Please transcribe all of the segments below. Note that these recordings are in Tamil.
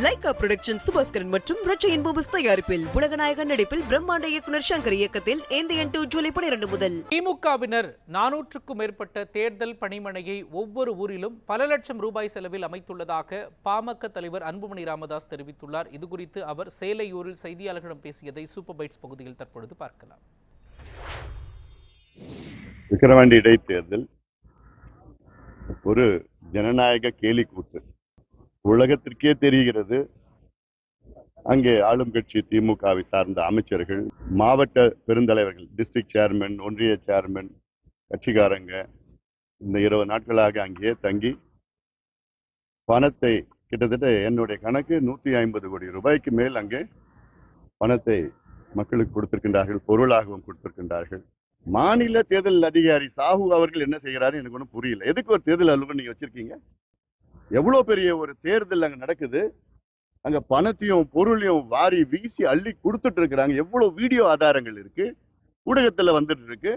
லைகா புரொடக்ஷன் சுபாஸ்கரன் மற்றும் ரச்சையின் பூபஸ் தயாரிப்பில் உலகநாயகன் நடிப்பில் பிரம்மாண்ட இயக்குனர் சங்கர் இயக்கத்தில் இந்தியன் டூ ஜூலை பனிரெண்டு முதல். திமுகவினர் நானூற்றுக்கும் மேற்பட்ட தேர்தல் பணிமனையை ஒவ்வொரு ஊரிலும் பல லட்சம் ரூபாய் செலவில் அமைத்துள்ளதாக பாமக தலைவர் அன்புமணி ராமதாஸ் தெரிவித்துள்ளார். இதுகுறித்து அவர் சேலையூரில் செய்தியாளர்களிடம் பேசியதை சூப்பர் பைட்ஸ் பகுதியில் தற்பொழுது பார்க்கலாம். விக்கிரவாண்டி இடைத்தேர்தல் ஒரு ஜனநாயக கேலி கூத்து உலகத்திற்கே தெரிகிறது. அங்கே ஆளும் கட்சி திமுகவை சார்ந்த அமைச்சர்கள் மாவட்ட பெருந்தலைவர்கள் டிஸ்ட்ரிக்ட் சேர்மன் ஒன்றிய சேர்மன் கட்சிக்காரங்க இந்த இருபது நாட்களாக அங்கேயே தங்கி பணத்தை கிட்டத்தட்ட என்னுடைய கணக்கு நூற்றி ஐம்பது கோடி ரூபாய்க்கு மேல் அங்கே பணத்தை மக்களுக்கு கொடுத்திருக்கின்றார்கள் பொருளாகவும் கொடுத்திருக்கின்றார்கள். மாநில தேர்தல் அதிகாரி சாஹூ அவர்கள் என்ன செய்கிறாரு எனக்கு ஒன்றும் புரியல. எதுக்கு ஒரு தேர்தல் அலுவலர் நீங்கள் வச்சுருக்கீங்க? எவ்வளோ பெரிய ஒரு தேர்தல் அங்கே நடக்குது? அங்கே பணத்தையும் பொருளையும் வாரி வீசி அள்ளி கொடுத்துட்டு இருக்கிறாங்க. எவ்வளோ வீடியோ ஆதாரங்கள் இருக்கு? ஊடகத்தில் வந்துட்டு இருக்கு.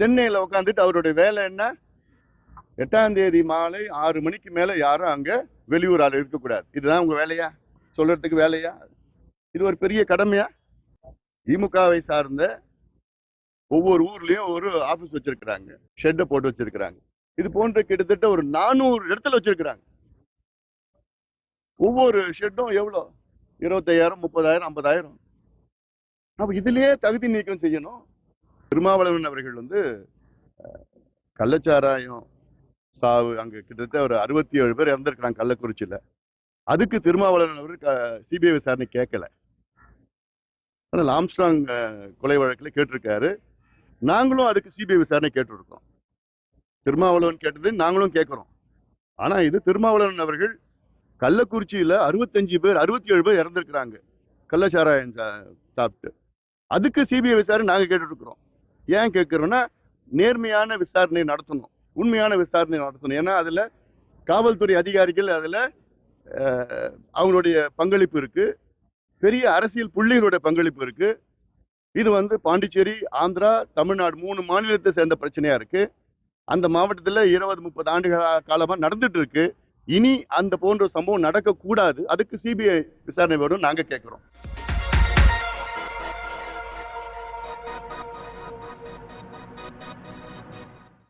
சென்னையில் உட்காந்துட்டு அவருடைய வேலை என்ன? எட்டாம் தேதி மாலை ஆறு மணிக்கு மேலே யாரும் அங்கே வெளியூர் ஆள் இருக்கக்கூடாது. இதுதான் உங்கள் வேலையா? சொல்றதுக்கு வேலையா? இது ஒரு பெரிய கடமையா? திமுகவை சார்ந்த ஒவ்வொரு ஊர்லேயும் ஒரு ஆஃபீஸ் வச்சிருக்கிறாங்க. ஷெட்டை போட்டு வச்சிருக்கிறாங்க. இது போன்ற கிட்டத்தட்ட ஒரு நானூறு இடத்துல வச்சிருக்கிறாங்க. ஒவ்வொரு ஷெட்டும் எவ்வளோ? இருபத்தையாயிரம் முப்பதாயிரம் ஐம்பதாயிரம். நம்ம இதுலயே தகுதி நீக்கம் செய்யணும். திருமாவளவன் அவர்கள் வந்து கள்ளச்சாராயம் சாவு அங்க கிட்டத்தட்ட ஒரு அறுபத்தி ஏழு பேர் இறந்துருக்கிறாங்க கள்ளக்குறிச்சியில. அதுக்கு திருமாவளவன் அவர் சிபிஐ விசாரணை கேட்கல. ஆனால் ஆம்ஸ்ட்ராங் கொலை வழக்கில் கேட்டிருக்காரு. நாங்களும் அதுக்கு சிபிஐ விசாரணை கேட்டிருக்கோம். திருமாவளவன் கேட்டது நாங்களும் கேட்குறோம். ஆனால் இது திருமாவளவன் அவர்கள் கள்ளக்குறிச்சியில் அறுபத்தஞ்சு பேர் அறுபத்தி ஏழு பேர் இறந்துருக்குறாங்க. கள்ளச்சாராயம் சா- சாப்பிட்டு. அதுக்கு சிபிஐ விசாரணை நாங்கள் கேட்டுருக்குறோம் ஏன் கேட்குறோன்னா நேர்மையான விசாரணை நடத்தணும். உண்மையான விசாரணை நடத்தணும். ஏன்னா அதில் காவல்துறை அதிகாரிகள் அதில் அவங்களுடைய பங்களிப்பு இருக்குது பெரிய அரசியல் புள்ளிகளுடைய பங்களிப்பு இருக்குது இது வந்து பாண்டிச்சேரி ஆந்திரா தமிழ்நாடு மூணு மாநிலத்தை சேர்ந்த பிரச்சனையாக இருக்குது அந்த மாவட்டத்துல இருபது முப்பது ஆண்டுகள காலமா நடந்துட்டு இருக்கு இனி அந்த போன்ற சம்பவம் நடக்கக்கூடாது. அதுக்கு சிபிஐ விசாரணை வரும் நாங்க கேட்குறோம்